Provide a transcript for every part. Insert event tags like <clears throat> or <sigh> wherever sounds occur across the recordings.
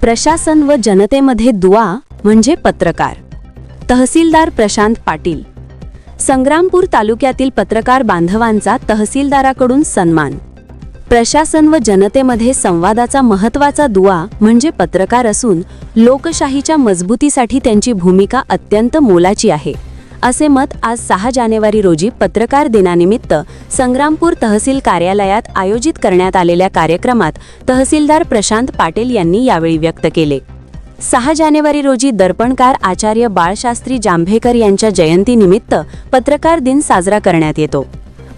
प्रशासन व जनतेमध्ये दुवा म्हणजे पत्रकार. तहसीलदार प्रशांत पाटील. संग्रामपूर तालुक्यातील पत्रकार बांधवांचा तहसीलदाराकडून सन्मान. प्रशासन व जनतेमध्ये संवादाचा महत्त्वाचा दुवा म्हणजे पत्रकार असून लोकशाहीच्या मजबूतीसाठी त्यांची भूमिका अत्यंत मोलाची आहे. असे मत आज सहा जानेवारी रोजी पत्रकार दिनानिमित्त संग्रामपूर तहसील कार्यालयात आयोजित करण्यात आलेल्या कार्यक्रमात तहसीलदार प्रशांत पाटील यांनी यावेळी व्यक्त केले. सहा जानेवारी रोजी दर्पणकार आचार्य बाळशास्त्री जांभेकर यांच्या जयंतीनिमित्त पत्रकार दिन साजरा करण्यात येतो.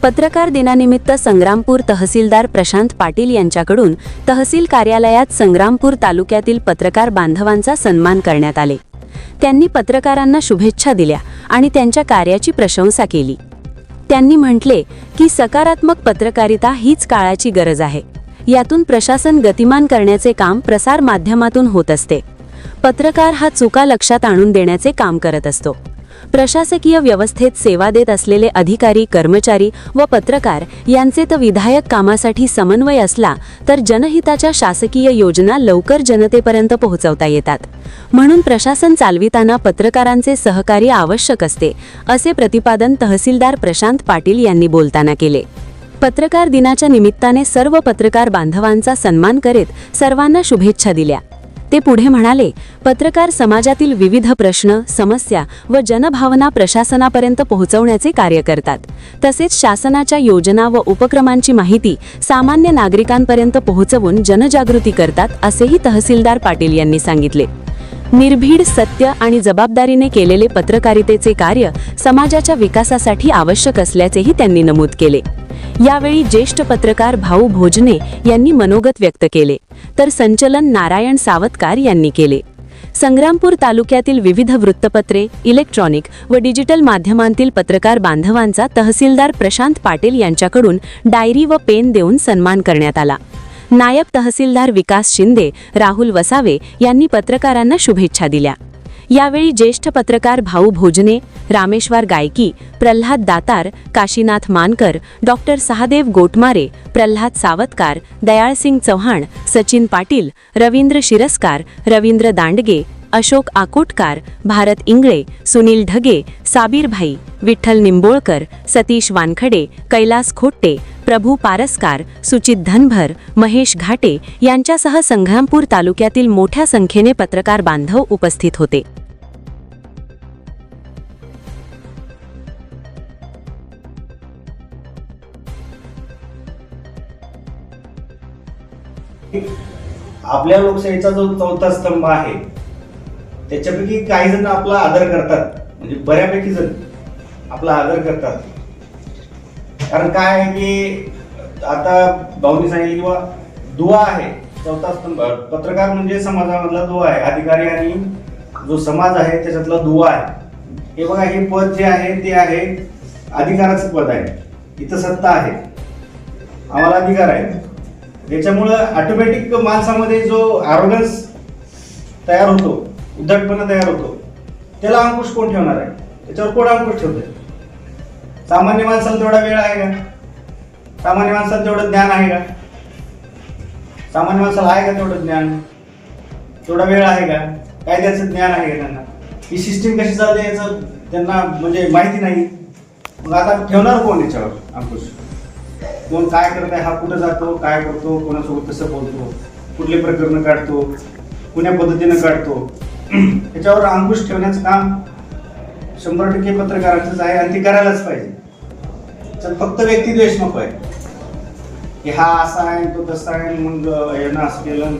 पत्रकार दिनानिमित्त संग्रामपूर तहसीलदार प्रशांत पाटील यांच्याकडून तहसील कार्यालयात संग्रामपूर तालुक्यातील पत्रकार बांधवांचा सन्मान करण्यात आले. त्यांनी पत्रकारांना शुभेच्छा दिल्या आणि त्यांच्या कार्याची प्रशंसा केली. त्यांनी म्हटले की सकारात्मक पत्रकारिता हीच काळाची गरज आहे. यातून प्रशासन गतिमान करण्याचे काम प्रसार माध्यमातून होत असते. पत्रकार हा चुका लक्षात आणून देण्याचे काम करत असतो. प्रशासकीय व्यवस्थेत सेवा देत असलेले अधिकारी कर्मचारी व पत्रकार यांचे तर विधायक कामासाठी समन्वय असला तर जनहिताच्या शासकीय योजना लवकर जनतेपर्यंत पोहोचवता येतात. म्हणून प्रशासन चालविताना पत्रकारांचे सहकार्य आवश्यक असते असे प्रतिपादन तहसीलदार प्रशांत पाटील यांनी बोलताना केले. पत्रकार दिनाच्या निमित्ताने सर्व पत्रकार बांधवांचा सन्मान करीत सर्वांना शुभेच्छा दिल्या. ते पुढे म्हणाले पत्रकार समाजातील विविध प्रश्न समस्या व जनभावना प्रशासनापर्यंत पोहोचवण्याचे कार्य करतात. तसेच शासनाच्या योजना व उपक्रमांची माहिती सामान्य नागरिकांपर्यंत पोहोचवून जनजागृती करतात असेही तहसीलदार पाटील यांनी सांगितले. निर्भीड सत्य आणि जबाबदारीने केलेले पत्रकारितेचे कार्य समाजाच्या विकासासाठी आवश्यक असल्याचेही त्यांनी नमूद केले. यावेळी ज्येष्ठ पत्रकार भाऊ भोजने यांनी मनोगत व्यक्त केले. तर संचलन नारायण सावतकार यांनी केले. संग्रामपूर तालुक्यातील विविध वृत्तपत्रे इलेक्ट्रॉनिक व डिजिटल माध्यमांतील पत्रकार बांधवांचा तहसीलदार प्रशांत पाटील यांच्याकडून डायरी व पेन देऊन सन्मान करण्यात आला. नायब तहसीलदार विकास शिंदे राहुल वसावे यांनी पत्रकारांना शुभेच्छा दिल्या. यावेळी ज्येष्ठ पत्रकार भाऊ भोजने रामेश्वर गायकी प्रल्हाद दातार काशीनाथ मानकर डॉक्टर सहादेव गोटमारे प्रल्हाद सावतकार दयाळसिंग चव्हाण सचिन पाटील रवींद्र शिरस्कार रवींद्र दांडगे अशोक आकोटकार भारत इंगळे सुनील ढगे साबीरभाई विठ्ठल निंबोळकर सतीश वानखडे कैलास खोट्टे प्रभू पारसकार सुचित धनभर महेश घाटे यांच्यासह संग्रामपूर तालुक्यातील मोठ्या संख्येने पत्रकार बांधव उपस्थित होते. आपल्या लोकशाहीचा जो चौथा स्तंभ आहे त्याच्यापैकी काही जण आपला आदर करतात. म्हणजे बऱ्यापैकी जण आपला आदर करतात. कारण काय आहे की आता भाऊनी सांगितलं किंवा दुवा आहे चौथा स्तंभ. पत्रकार म्हणजे समाजामधला दुवा आहे. अधिकारी आणि जो समाज आहे त्याच्यातला दुवा आहे. हे बघा हे पद जे आहे ते आहे अधिकाराचं पद आहे. इथं सत्ता आहे. आम्हाला अधिकार आहे. त्याच्यामुळं ऑटोमॅटिक माणसामध्ये जो आरोगन्स तयार होतो उद्धटपणा तयार होतो त्याला अंकुश कोण ठेवणार आहे? त्याच्यावर कोण अंकुश ठेवतोय? सामान्य माणसाला तेवढा वेळ आहे का? सामान्य माणसाला तेवढं ज्ञान आहे का? सामान्य माणसाला आहे का तेवढं ज्ञान? तेवढा वेळ आहे का? कायद्याचं ज्ञान आहे का त्यांना? ही सिस्टीम कशी चालते याचं त्यांना म्हणजे माहिती नाही. मग आता ठेवणार कोण याच्यावर अंकुश? कोण काय करत आहे हा कुठं जातो काय करतो कोणासोबत कसं बोलतो कुठले प्रकरण काढतो कुण्या पद्धतीनं काढतो. <clears throat> त्याच्यावर अंकुश ठेवण्याचं काम शंभर टक्के पत्रकारांचंच आहे आणि ते करायलाच पाहिजे. तर फक्त व्यक्तिद्वेष नको आहे. की हा असा आहे तो तसा आहे मग यानं असं केलं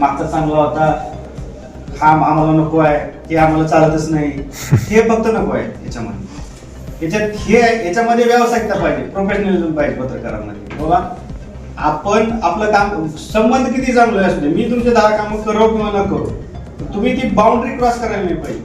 मागचा चांगला होता. हा आम्हाला नको आहे ते आम्हाला चालतच नाही. हे फक्त नको आहे याच्यामध्ये. याच्यात हे याच्यामध्ये व्यावसायिकता पाहिजे प्रोफेशनलिझम पाहिजे पत्रकारांमध्ये. बाबा आपण आपलं काम संबंध किती चांगले असू दे मी तुमचे दहा कामं करो किंवा न करो तुम्ही ती बाउंड्री क्रॉस करायला नाही पाहिजे.